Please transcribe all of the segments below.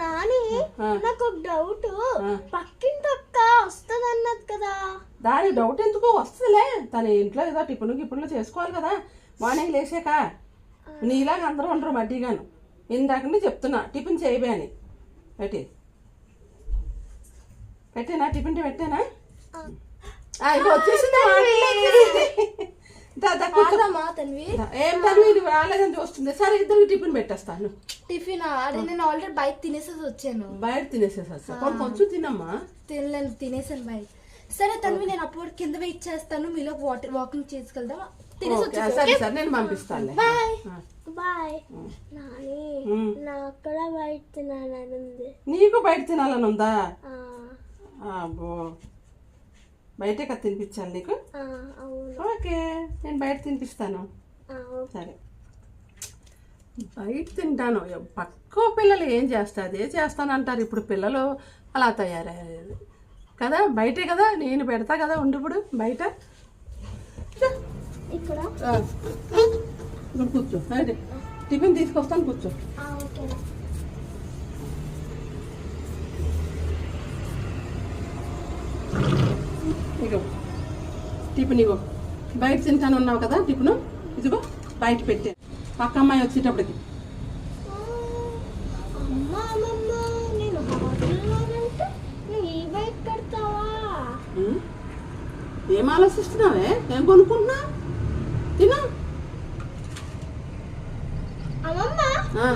నాని. నాకు ఒక డౌట్. పక్కింటి అక్క వస్తుంది అన్నది కదా. దాని డౌట్ ఎందుకు వస్తుందిలే. తన ఇంట్లో ఏదో టిఫిన్ గిఫిన్లు చేసుకోవాలి కదా. మార్నింగ్ లేచాక నీలాగా అందరూ ఉండరు మడ్డిగాను. ఇందాక చెప్తున్నా టిఫిన్ చేయబే అని. పెట్టి. పెట్టేనా? టిఫిన్ పెట్టేనా? ఇగో వచ్చేసింది తన్వి? ఏం తను రాలేదని చూస్తుంది సరే ఇద్దరికి టిఫిన్ పెట్టేస్తాను టిఫిన్? అదే నేను ఆల్రెడీ బయట తినేసేసి వచ్చాను. బయట తినేసేసి కొన్ని కొంచెం తినమ్మా. తినలేను తినేసాను బయట. సరే తన్వి నేను అప్పుడు కింద వెయిట్ చేస్తాను మీలో వాటర్ వాకింగ్ చేసుకెళ్దాం సరే సరే నేను పంపిస్తాను బాయ్. బాయ్. నాని ఉమ్. నాకు కూడా బయట తినాలని ఉంది. నీకు బయట తినాలని ఉందా? అబ్బో. బయటే కదా తినిపించాలి నీకు? ఓకే నేను బయట తినిపిస్తాను. సరే. బయట తింటాను. పక్క పిల్లలు ఏం చేస్తా అదే చేస్తానంటారు ఇప్పుడు పిల్లలు అలా తయారయ్యారు. కదా బయటే కదా నేను పెడతా కదా ఉండు ఇప్పుడు బయట. ఇక్కడ. కూర్చో. టిఫిన్ తీసుకొస్తాను కూర్చో. ఇగో టిఫిన్ ఇగో. బయట తింటాను అన్నావు కదా టిఫిన్? ఇదిగో బయట పెట్టే. పక్క అమ్మాయి వచ్చేటప్పటికి? ఏం ఆలోచిస్తున్నావే? ఏం కొనుక్కుంటున్నా? తిను.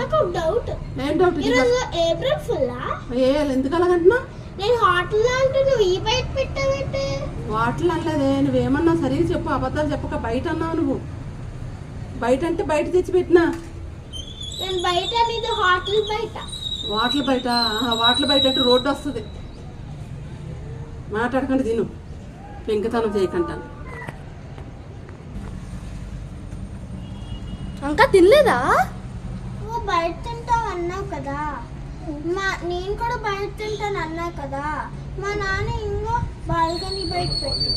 నాకు డౌట్ ఏం డౌట్? ఈరోజు ఏప్రిల్ ఫుల్లా? ఏ ఎందుకు అలాగంటున్నా నేను హోటల్లో అంటే నువ్వు ఈ బయట పెట్టావేంటి. వాటిలో అనలేదే నువ్వేమన్నా సరిగ్గా చెప్పు అబద్ధాలు చెప్పక బయట అన్నావు నువ్వు. బయట అంటే బయట తెచ్చి పెట్టినా నేను బయట అనేది హోటల్ బయట. వాటిల బయట? వాటిల బయట అంటే రోడ్డు వస్తుంది. మాట్లాడకండి తిను. పెంకుతనం చేయకంటాను. ఇంకా తినలేదా? నువ్వు బయట తింటావు అన్నావు కదా. మా నేను కూడా బయట తింటాను అన్నా కదా. మా నాన్న బాల్కనీ బయట పెట్టు